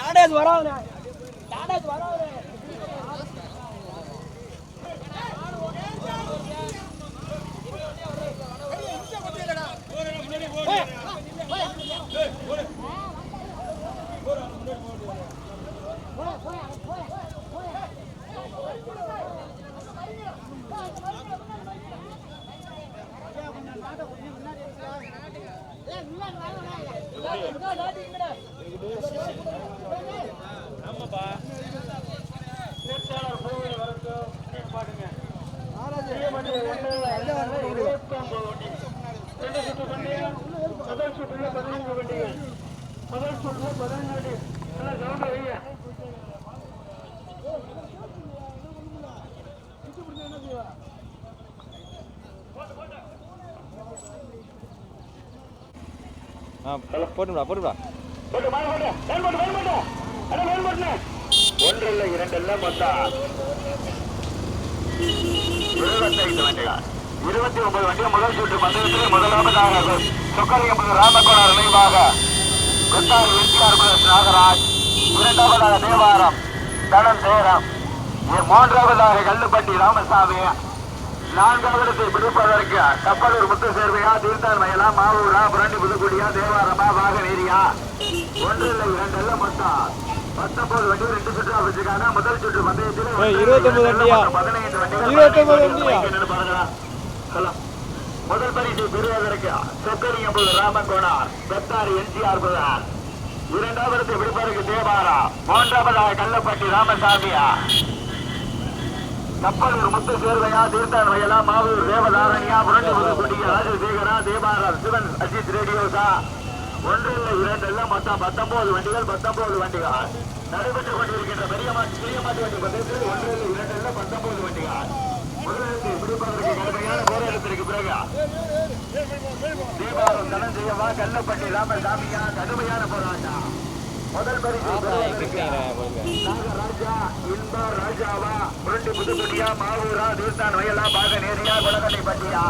டாடாஸ் வராதுண்ணே டாடாஸ் வராது ஆ போட்டுடா போட்டுடா ஒன்றல்ல இரண்டல்ல மொத்தம் இருபத்தைந்து வண்டிகள். இருபத்தி ஒன்பது வண்டிகள். முதல் சுற்று பந்தயத்தில் முதலாவதாக சொக்கலியம்பது ராமகோணர் நினைவாக. கொத்தாரி என்டிஆர் பிரதேஷ் நாகராஜ் இரண்டாவதாக தேவாரம். தனம் சேரம் மூன்றாவதாக கல்லுப்பட்டி ராமசாமி. நான்காவது பிடிப்பதற்கு கப்பலூர் முத்து சேர்வையா தீர்த்தான் வயலா மாவூரா புரண்டி புதுக்குடியா தேவாரமா வாகனேரியா. ஒன்று இல்லை இரண்டு இல்லை மொத்தம் பத்தொன்பது வண்டி ரெண்டு சுற்று அமைச்சிருக்காங்க முதல் சுற்று பந்தயத்தில் இருபத்தொன்பது வண்டியா? பதினைந்து வண்டிகள் இருபத்தொன்பது வண்டியா? பாருங்களா சொல்லலாம் முதல் பரிசு பெறுவதற்கு சொக்கலியம்பது ராமகோணார் பெத்தாரி என்ஜிஆர் புதார் இரண்டாவது விடுப்பதற்கு தேவாரா மூன்றாவதாக கள்ளப்பட்டி ராமசாமியா கப்பலூர் முத்து சேர்வையா தீர்த்தான் வயலா மாவூர் தேவதாரணியா புரண்டி புதுக்குடியா ராஜசேகரா தேவாரர் சிவன் அஜித் ரேடியோசா. ஒன்று இல்லை இரண்டு இல்லை மொத்தம் பத்தொன்பது வண்டிகள் பத்தொன்பது வண்டிகள். நடைபெற்றுக் கொண்டிருக்கின்ற பெரியமாட்டி பெரியமாட்டி வண்டி பந்தயத்தில் ஒன்று இல்லை இரண்டு இல்லை பத்தொன்பது வண்டிகள். முதலிடத்தை பிடிப்பதற்கு கடுமையான போராட்டத்திற்கு பிறகு தேவாரம் தனஞ்செய்யவா கல்லப்பட்டி ராமசாமியா கடுமையான போராட்டம். முதல் ராஜாவா புரண்டி புதுக்குடியா மாவூரா தீர்த்தான் வயலா பாக நேரியா குலகட்டை பட்டியா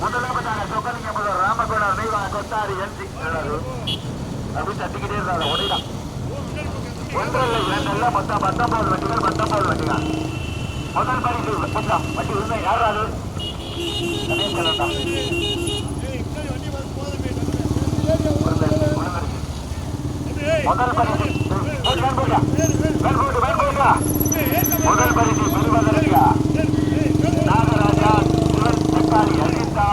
முதலாவதாக சொக்கலிங்க முதல் ராமகுணம் நெய்வா கொத்தாரி என்சி அப்படி தட்டிக்கிட்டே இருந்தாங்க ஒடிதான் ஒன்றல்ல இரண்டல்ல மொத்தம் பத்தொன்பது வண்டிகள் பத்தொன்பது வண்டிகள் முதல் பரிசு மொத்தம் வண்டி உண்மை யாராவது கணேசன் தான். முதல் பரிசு. முதல் பரிசு பெறுவதற்கு? நாகராஜா சிவன் தக்காளி அஜித்தா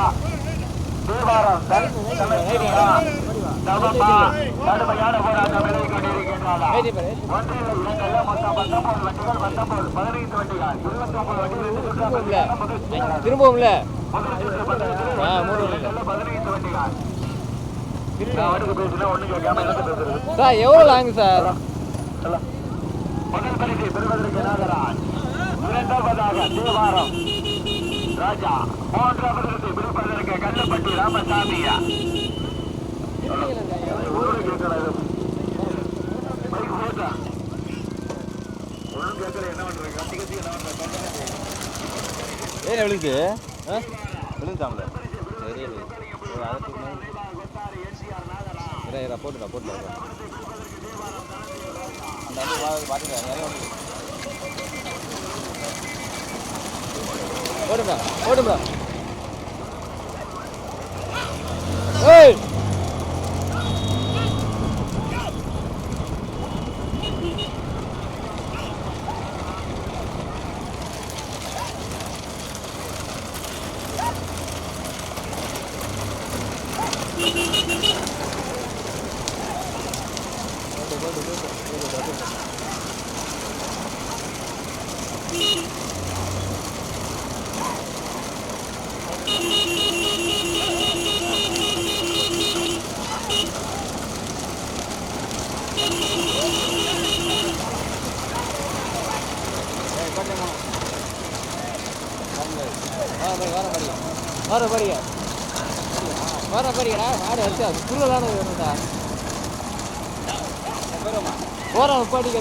தேவாரம் தன் சமஸ்கிருதா தவமா கடுமையான போராட்டம் விலகி கொண்டிருக்கின்றன ஒன்றில் இரண்டல்ல மொத்தம் பத்தொன்பது வண்டிகள் பத்தொன்பது பதினைந்து வண்டிகள் இருபத்தி ஒன்பது வண்டிகள். திரும்பவும்ல. முதல் பதினைந்து வண்டிகள் சார் எவ்வளோ லாங் சார்? சொல்ல. பெறுவதற்கு நாகராஜ் இரண்டாவதாக தேவாரம் ராஜா பிடிப்பதற்கு கல்லப்பட்டி கேட்கறது மைக் போட்டா ஒன்றும் கேட்கல என்ன பண்றீங்க கத்தி கத்தி என்ன பண்றீங்க ஏன் விழுந்து. விழுந்தாங்களே ஒரு போட்டுடா போட்டுடா அந்த வந்து வா பாட்டுடா நிறைய ஏய்!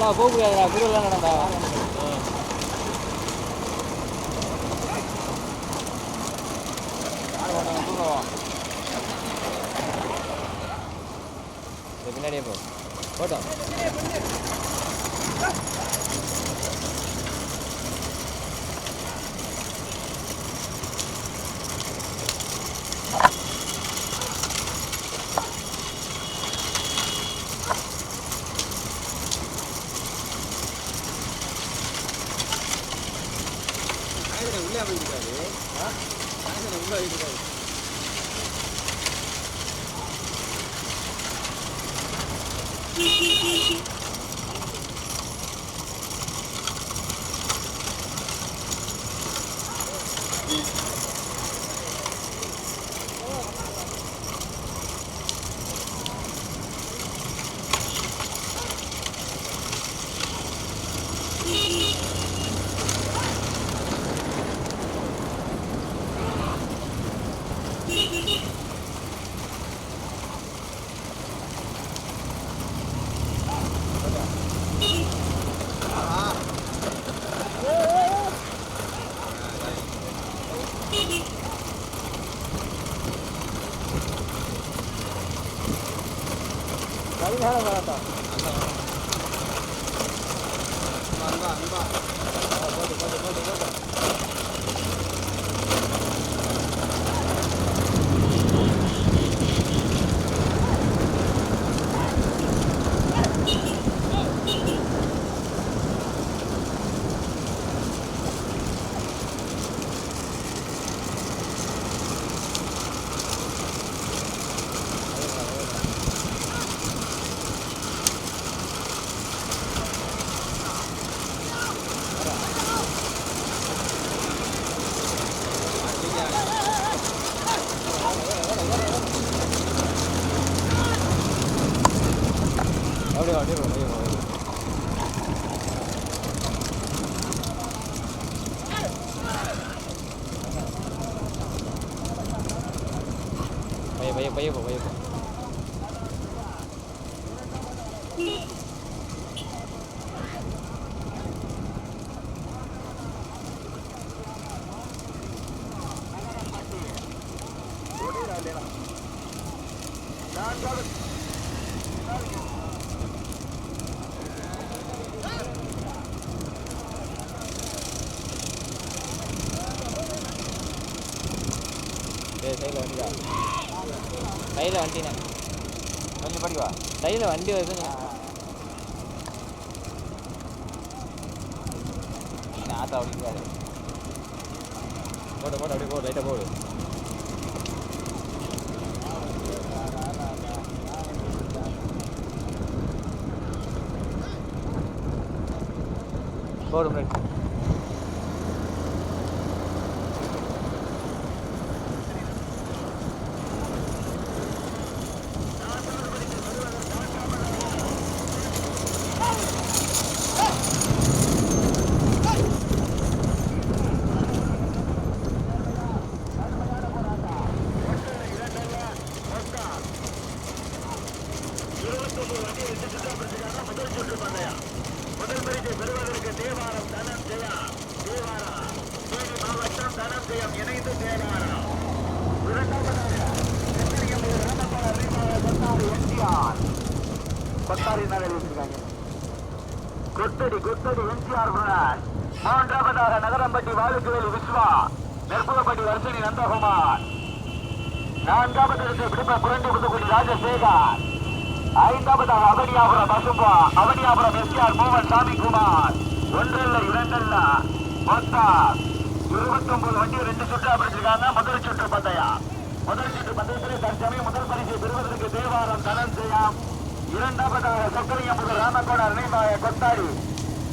படிக்கடா போக முடியாதுடா குருவலாம் நடந்தா பின்னாடியே போ. போட்டோம். சைடில் வண்டிடா. சைடில் வண்டிண்ணே கொஞ்சம் படிவா? சைடில் வண்டி வருதுங்க ஆத்தா அப்படிங்கிறாரு போடு போடு அப்படியே போடு லைட்டாக போடு போடு முன்னாடி முதல் பரிசை பெறுவதற்கு தேவாரம் தனம் ஜெயா தேவாரா தேனி மாவட்டம் தனம் ஜெயம் இணைந்து தேவாரம் இரண்டாவதாக செங்கலியம்பூர் ராமபால அறிமுக கொத்தாரி எம்ஜிஆர் கொத்தாரி நகரில் இருக்காங்க கொத்தடி கொத்தடி எம்ஜிஆர் பிராண்ட் மூன்றாவதாக நகரம்பட்டி வாழுக்குவேலி விஸ்வா நெற்புகப்பட்டி வர்ஷினி நந்தகுமார் நான்காவது இடத்தை பிடிப்ப புரண்டி புதுக்குடி ராஜசேகர். ஐந்தாவதாக அவனியாபுரம் பசும்பா அவனியாபுரம் எஸ்ஆர் மோகன் சாமி குமார் ஒன்றல்ல இரண்டல்ல. மொத்தம் இருபத்தி ஒன்பது வண்டி ரெண்டு சுற்று அமைச்சிருக்காங்க முதல் சுற்று பந்தயம். முதல் சுற்று பந்தயத்திலே தற்சமயம் முதல் பரிசை பெறுவதற்கு தேவாரம் தனம் செய்யாம் இரண்டாவதாக சொக்கலியம்புதல் ராமகோடார் நினைவாய கொத்தாடி.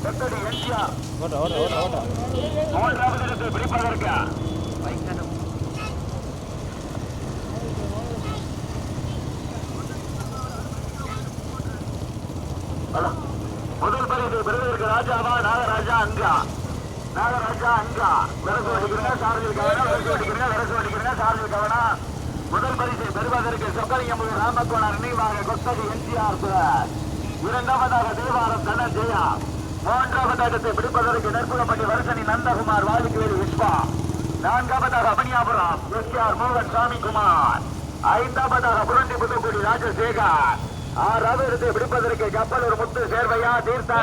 கொத்தடி ஓட்ட மூன்றாவது பிடிப்பதற்கு ராஜாவா நாகராஜா அங்கா. விரசு அடிக்கிறீங்க சாரதில் கவனம் விரசு அடிக்கிறீங்க விரசு அடிக்கிறீங்க சாரதில் கவனம் முதல் பரிசை பெறுவதற்கு சொக்கலிங்கம் ராமக்கோணர் நினைவாக கொத்தடி என்டிஆர் இரண்டாவதாக தேவாரம் தனஜெயா மூன்றாவது இடத்தை பிடிப்பதற்கு நெற்புலப்பட்டி வருஷனி நந்தகுமார் வாலிக்கேரி விஸ்வா நான்காவதாக அமணியாபுரம் எஸ் ஆர் மோகன் சாமிக்குமார் ஐந்தாவதாக புரண்டி புதுக்குடி ராஜசேகர். ஆறாவது பிடிப்பதற்கு கப்பலூர் முத்து சேர்வையா தீர்த்தா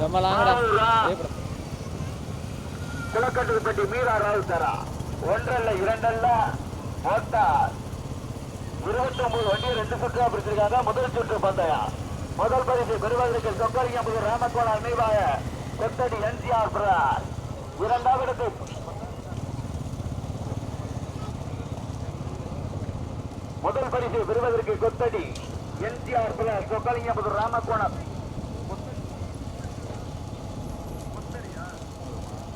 ஐயப்படா கிழக்கட்டுப்பட்டி மீரா ராவ் தரா ஒன்றல்ல இரண்டல்ல இருபத்தி ஒன்பது வண்டியை ரெண்டு சுற்றா பிடிச்சிருக்காங்க. முதல் சுற்று பந்தயம். முதல் பரிசு பெறுவதற்கு சொக்கலிங்கம் ராமக்கோணா நினைவாக கொத்தடி என்ஜிஆர் பிரதார் இரண்டாவது இடத்தை முதல் பரிசு பெறுவதற்கு கொத்தடி என்ஜிஆர் பிரதார் சொக்கலிங்கம் ராமக்கோணம்.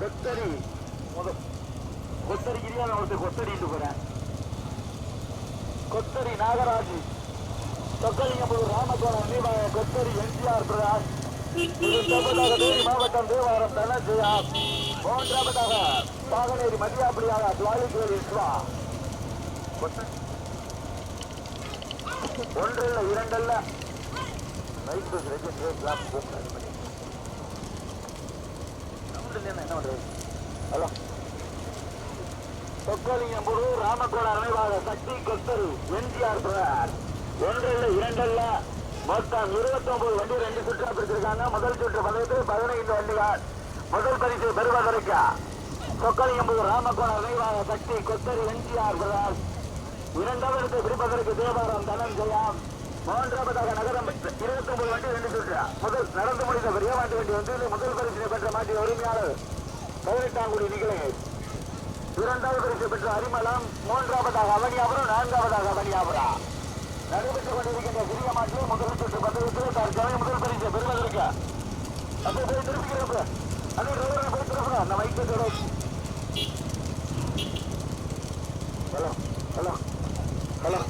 கொத்தடி முதல் கொத்தடி கிரியான ஒருத்தர் கொத்தடிட்டு போறேன். கொத்தடி நாகராஜ். சொக்கலிங்கம்பூர் ராமகோணம் நினைவாக கொத்தடி எம்ஜிஆர் பிரகாஷ். மாவட்டம் தேவாரம் தனஜயா மூன்றாவதாக பாகனேரி மதியாபடியாக துவாலிகேரி விஸ்வா ஒன்றல்ல இரண்டல்ல. ரைட் பஸ் ரெண்டு கிளாஸ் போக்கு என்ன பண்றது? ஹலோ. சொக்கலிங்கம்புரு ராமகோட அமைவாக சக்தி கொத்தரு எம்ஜிஆர் பிரதர் ஒன்றில் இரண்டல்ல மொத்தம் இருபத்தொன்பது வண்டி ரெண்டு சுற்றா பிடிச்சிருக்காங்க முதல் சுற்று பந்தயத்தில் பதினைந்து வண்டிகள். முதல் பரிசு பெறுவதற்கு சொக்கலிங்கம்புரு ராமகோட அமைவாக சக்தி கொத்தரு எம்ஜிஆர் பிரதர் இரண்டாவது இடத்தை பிடிப்பதற்கு தேவாரம் தனஞ்செயம் மூன்றாவதாக நகரம். இருபத்தி ஒன்பது வண்டி ரெண்டு சுற்று முதல் நடந்து முடிந்த பெரியவாண்டி வண்டி வந்து முதல் பரிசினை பெற்ற மாற்றி உரிமையாளர் பதினெட்டாம் குடி நிகழ்ச்சி இரண்டாவது பரிசு பெற்ற அரிமலம் மூன்றாவதாக அவனியாபுரம் நான்காவதாக அவனியாபுரம் நடைபெற்றுக் கொண்டிருக்கின்ற சிறிய மாட்டில் முதல் சுற்று பந்தயத்தில் தற்காலிக முதல் பரிசு பெறுவதற்கு. அது போய் திருப்பிக்கிறப்ப அதே டிரைவரை போய் திருப்பணும் அந்த வைக்கத்தோட ஹலோ ஹலோ ஹலோ.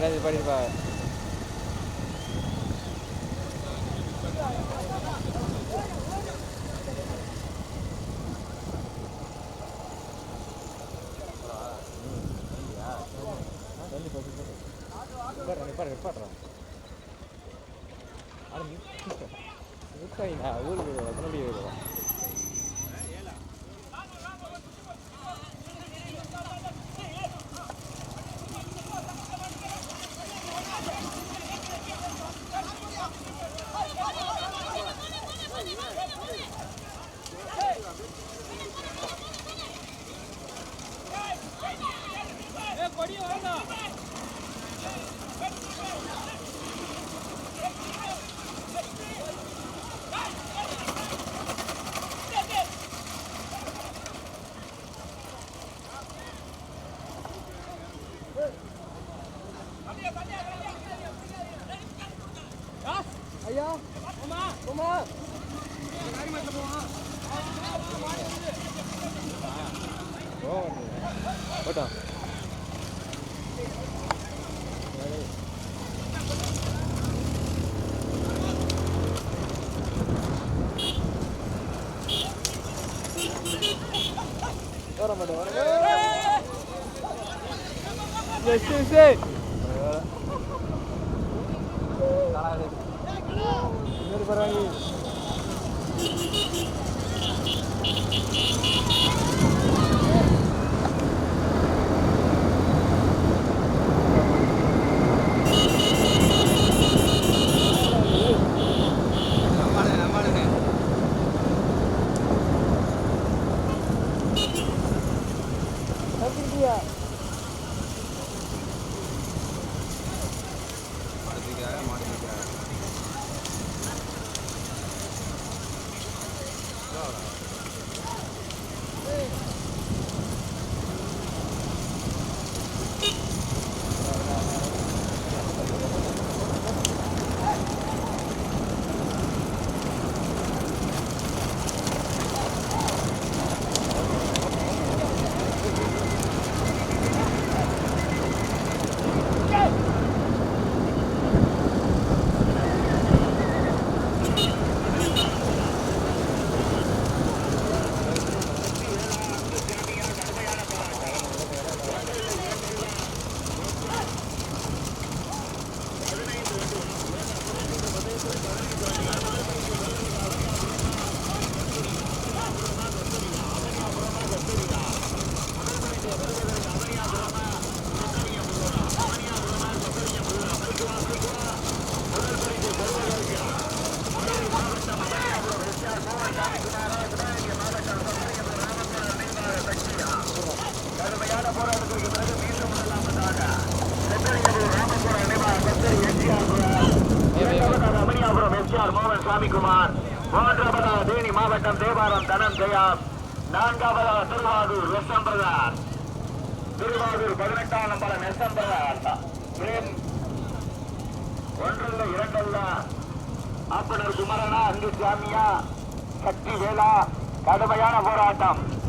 நிப்பாடுறேன் நிப்பாடுறேன் நிப்பாடினா ஊருக்கு よだ。いし先生。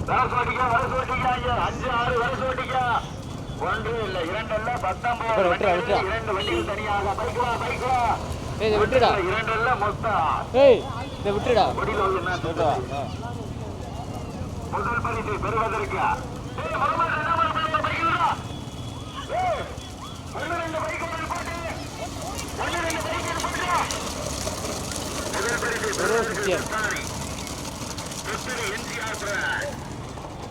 ராசோட்டிக்கா வரசு அஞ்சு ஆறு வரசு ஒன்று இல்ல இரண்டு இல்ல பத்தொன்பது வண்டி இரண்டு வண்டிகள் தனியாக. பைக் விட்டுடா. இரண்டு இல்ல மொத்தம். ஏய் இத விட்டுடா. முடியல என்ன முதல் பரிசு பெறுவதற்கு.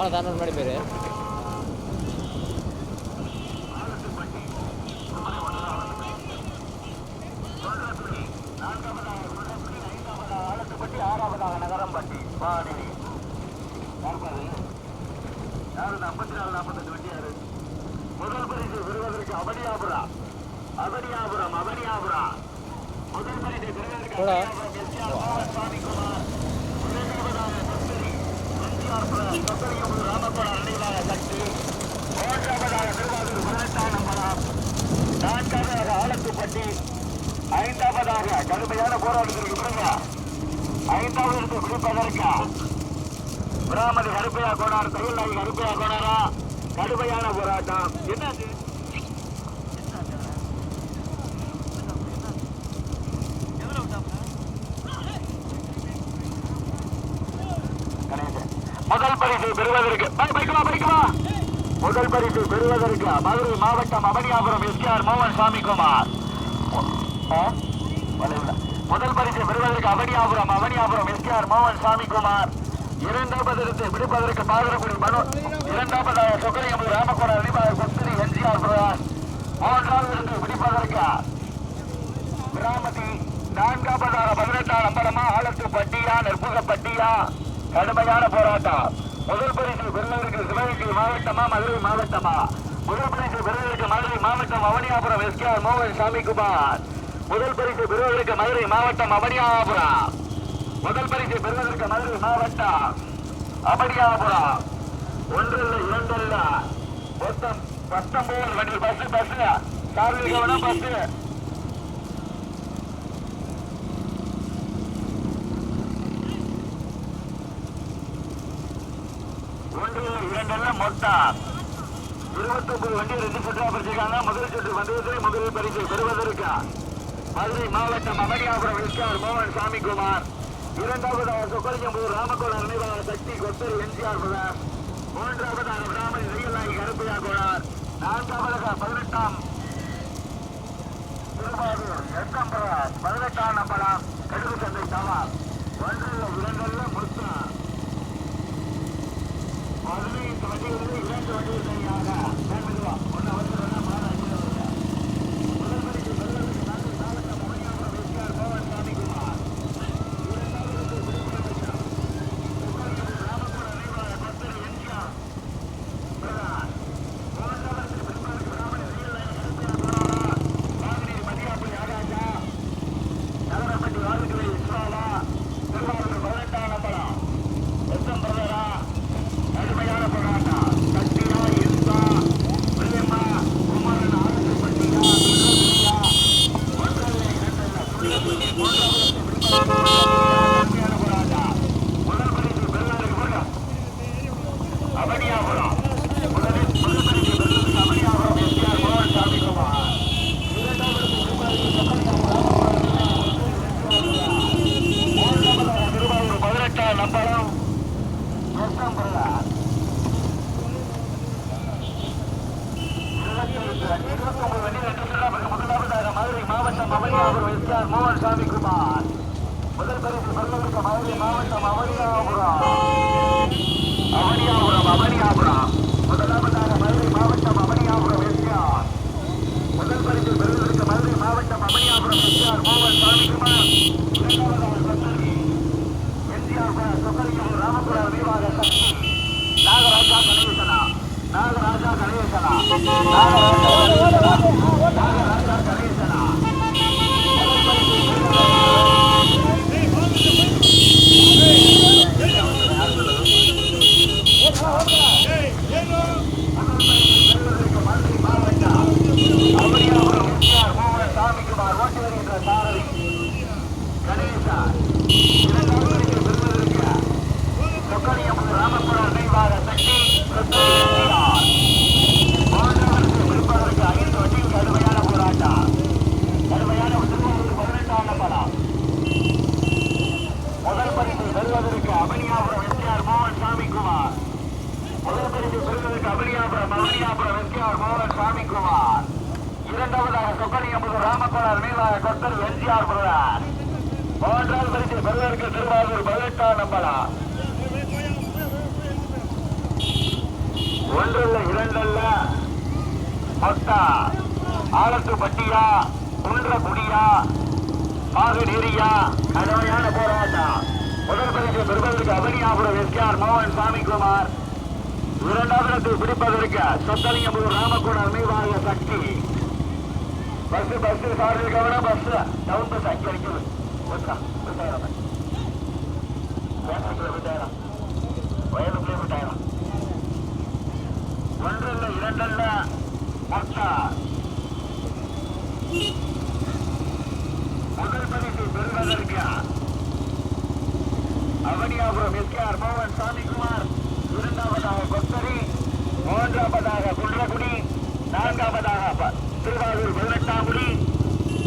ಭಾಳ ದಾನ ಮಾಡಿ ಬೇರೆ முதல் பரிசு பெறுவதற்கு படிக்குமா படிக்குமா முதல் பரிசு பெறுவதற்கு மதுரை மாவட்டம் அமனியாபுரம் எஸ்கேஆர் மோகன் சாமிக்குமார் முதல் பரிசு பெறுவதற்கு அவனியாபுரம் அவனியாபுரம் எஸ்கேஆர் மோகன் சுவாமி சாமிக்குமார் இரண்டாவது இடத்தை விடுப்பதற்கு பாதரக்குடி மனோ இரண்டாவதாக சொக்கலிங்கம்பு ராமகோட அதிபர் கொத்திரி எம்ஜிஆர் பிரதான் மூன்றாவது இருந்து விடுப்பதற்கு கிராமதி நான்காவதாக பதினெட்டாம் நம்பரமா ஆலத்து பட்டியா நெற்புக பட்டியா. கடுமையான போராட்டம். முதல் பரிசு பெறுவதற்கு சிவகங்கை மாவட்டமா மதுரை மாவட்டமா? முதல் பரிசு பெறுவதற்கு மதுரை மாவட்டம் அவனியாபுரம் எஸ்கேஆர் மோகன் சாமிகுமார். முதல் பரிசு பெறுவதற்கு மதுரை மாவட்டம் அவனியாபுரம். முதல் பரிசு பெறுவதற்கு மதுரை மாவட்டம் அவனியாபுரம். ஒன்றல்ல இரண்டல்ல. மொத்தம் பத்தொன்பது வண்டி பஸ் பஸ். சார்பில் கவனம் பஸ் ஒன்றில் மொட்டார் இருபத்தி ஒன்பது வண்டி ரெண்டு சுற்றா பிரிச்சிருக்காங்க முதல் சுற்று வந்ததில் முதல் பரிசு பெறுவதற்கு மதுரை மாவட்டம் அமரியாபுரம் எஸ்ஆர் மோகன் சாமிக்குமார் இரண்டாவதாக சொக்கலிங்கம்பூர் ராமகோளர் நினைவாளர் சக்தி கொத்தர் என்ஜிஆர் பிரதர் மூன்றாவதாக பிராமணி ரியலாகி கருப்பையா கோளார். நான்காவதாக பதினெட்டாம் திருவாரூர் எஸ்எம் பிரகாஷ் பதினெட்டாம் நம்பலாம் கடுகு சந்தை சவால் ஒன்று இரண்டு Thank you. நாகராஜா கணேசனா. நாகராஜா கணேசனா நாகராஜா கணேசனா நாகராஜா கணேசனா முதல் பரிசு பெறுவதற்கு மதுரை மாவட்டம் அவனியாபுரம் எஸ்ஆர் மோகன் சாமிக்குமார் ஓட்டி வருகின்ற சாரதி கணேசா இரண்டாவது பரிசு பெறுவதற்கு சொக்கலியம்மன் ராமபுரம் நினைவாக சக்தி சொக்கலி என்ஜிஆர். மூன்றாவது பிடிப்பதற்கு ஐந்து வண்டியில் கடுமையான போராட்டம் கடுமையான திருவாரூர் பதினெட்டாம் நம்பரம் முதல் பரிசு பெறுவதற்கு அவனியாபுரம் எஸ்ஆர் மோகன் சாமிக்குமார் முதல் பரிசு பெறுவதற்கு அவனியாபுரம் அவனியாபுரம் எஸ்ஆர் மோகன் சாமிக்குமார் இரண்டாவதாக சொக்கலியம்புதூர் ராமகோளார் நினைவாக கொத்தர் என்ஜிஆர் பிரதாஸ் மூன்றாவது பரிசு பெறுவதற்கு திருவாரூர் பதினெட்டாம் நம்பரம் ஒன்றல்ல இரண்டல்ல மொத்தா ஆலத்து பட்டியா குன்ற குடியா பாகுடேரியா கடுமையான போராட்டம். முதல் பரிசு பெறுவதற்கு அவனியாபுரம் எஸ்ஆர் மோகன் சாமிக்குமார் இரண்டாவது இடத்தை பிடிப்பதற்கு சொத்தலிங்கம்பூர் ராமகுணர் மீவாய சக்தி. பஸ் பஸ் சார்பில் கவனம் பஸ். டவுன் பஸ் அங்கே அடிக்கிறது விட்டாயிரம் இரண்டல்ல மொத்தம். முதல் பரிசு பெறுவதற்கு? அவனியாபுரம் எஸ்கேஆர் மோகன் சாமிக்குமார் இரண்டாவதாக கொத்தரி மூன்றாவதாக குன்றக்குடி நான்காவதாக திருவாரூர் பதினெட்டாம் குடி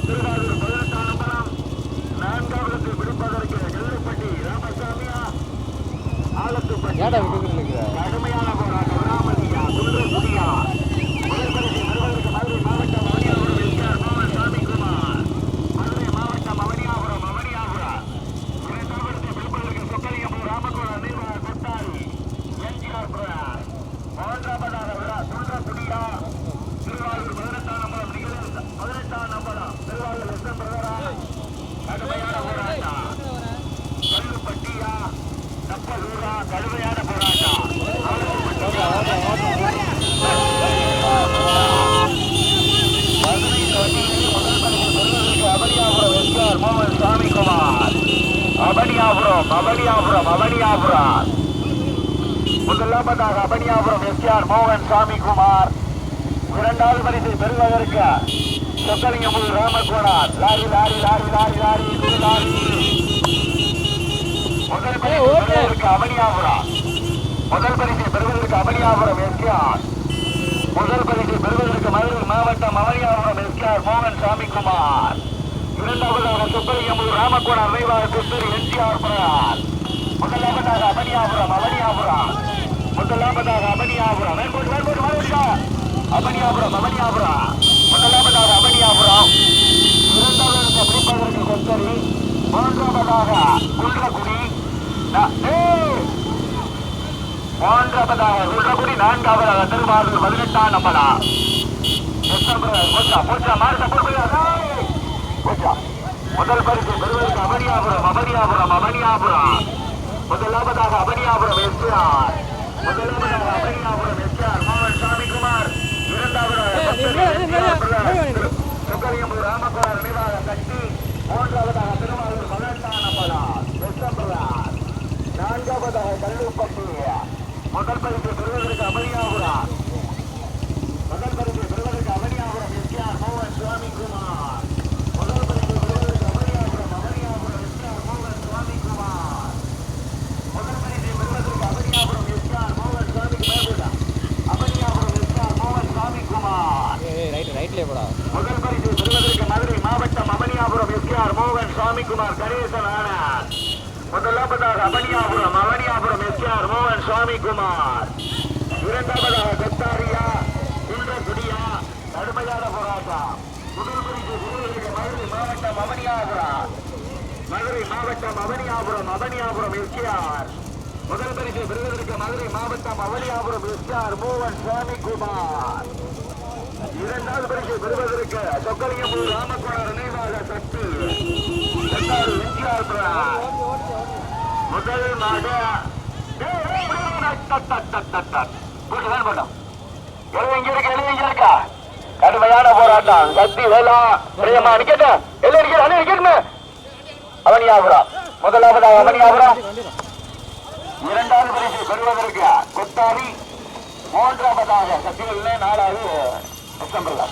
திருவாரூர் பதினெட்டாம் நம்பரம் நான்காவதுக்கு பிடிப்பதற்கு நெல்லுப்பட்டி ராமசாமியா ஆலத்துப்பட்டி ஏடா விட்டுக்கிட்டு கடுமையான போராட்டம் ராமதியா குன்றக்குடியா முதல் பரிசு பெறுவதற்கு மதுரை மாவட்டம் அவனியாபுரம் எஸ்ஆர் மோகன் சாமிக்குமார் மதுரை மாவட்டம் அவனியாபுரம் கடுமையான போராட்டம் okay okay okay Avaniyapuram Avaniyapuram Avaniyapuram முதலாவதாக அபனியாபுரம் எஸ்ஆர் மோகன் சாமி குமார் இரண்டாவது பரிசை பெறுவதற்கு Chokkalingampur Ramakumar lorry lorry lorry lorry lorry lorry முதல் பரிசை ஏய், ஓகே. பெறுவதற்கு அபனியாபுரம் முதல் பரிசை பெறுவதற்கு அபனியாபுரம் எஸ்ஆர் முதல் பரிசை பெறுவதற்கு மதுரை மாவட்டம் அமளியாபுரம் எஸ்ஆர் மோகன் சாமிக்குமார். இரண்டாவதாக சுப்பலிங்கம்பூர் ராமகுமார் நினைவாக திருத்தூர் என்ஜிஆர் பிரான் முதலாவதாக அபனியாபுரம் அவனியாபுரம் முதலாவதாக அபனியாபுரம் மேற்கொண்டு மேற்கொண்டு மறுபடியா அபனியாபுரம் அபனியாபுரம் முதலாவதாக அபனியாபுரம் இரண்டாவதாக பிடிப்பதற்கு கொத்தரி மூன்றாவதாக குன்றக்குடி நா- ஏய்! மூன்றாவதாக குன்றக்குடி நான்காவதாக திருவாரூர் பதினெட்டாம் போச்சா முதல் பரிசு பெறுவதற்கு அபனியாபுரம் அபனியாபுரம் அபனியாபுரம். முதலாவதாக அபனியாபுரம் எஸ்ஆர் முதலாவதாக அபனியாபுரம் எஸ்ஆர் மோகன் சாமிக்குமார் இரண்டாவதாக. சுக்கலியம்பூர் ராமகுமார் நினைவாக கட்டி மூன்றாவதாக நம்பலா வெஸ்டம்பரார் நான்காவதாக கல்லூப்பட்டி முதல் பரிசு பெறுவதற்கு அபனியாபுரம் முதல் பரிசு பெறுவதற்கு அவனியாபுரம் எஸ்ஆர் மோகன் சுவாமி குமார். முதல் பரிசு பெறுவதற்கு அவனியாபுரம் அவனியாபுரம் எஸ்ஆர் மோகன் சுவாமி குமார். முதல் பரிசு பெறுவதற்கு அவனியாபுரம் எஸ்ஆர் மோகன் சுவாமி குமார். அவனியாபுரம் எஸ்ஆர் மோகன் சுவாமி குமார். ரைட்லேயே போடா. முதல் பரிசு பெறுவதற்கு மதுரை மாவட்டம் அவனியாபுரம் எஸ்ஆர் மோகன் சுவாமிக்குமார் கணேசன் ஆனார். முதலாவதாக அவனியாபுரம் அவனியாபுரம் சுவாமி குமார். சுவாமிக்குமார் இரண்டாவதாக கொத்தாரியா குன்றக்குடியா கடுமையான போராட்டம். முதல் பரிசு பெறுவதற்கு மதுரை மாவட்டம் அவனியாபுரம். மதுரை மாவட்டம் அவனியாபுரம் அவனியாபுரம் எஸ்ஆர் முதல் பரிசு பெறுவதற்கு மதுரை மாவட்டம் அவனியாபுரம் எஸ்ஆர் சுவாமி குமார். இரண்டாவது பரிசு பெறுவதற்கு சொக்கலிங்கம்பூர் ராமகுமார் நினைவாக சக்தி. எம்ஜிஆர் முதல் மாட கடுமையான போராட்டம் சக்தி வேலா பிரியமா நிக்கட்டும் எல்லாம் நிக்கணும் அண்ணே நிக்கணுமே அவனியாபுரம் முதலாவதாக அவனியாபுரம் இரண்டாவது பரிசு பெறுவதற்கு கொத்தாரி மூன்றாவதாக சத்தியல்ல நாலாவது டிசம்பர்ல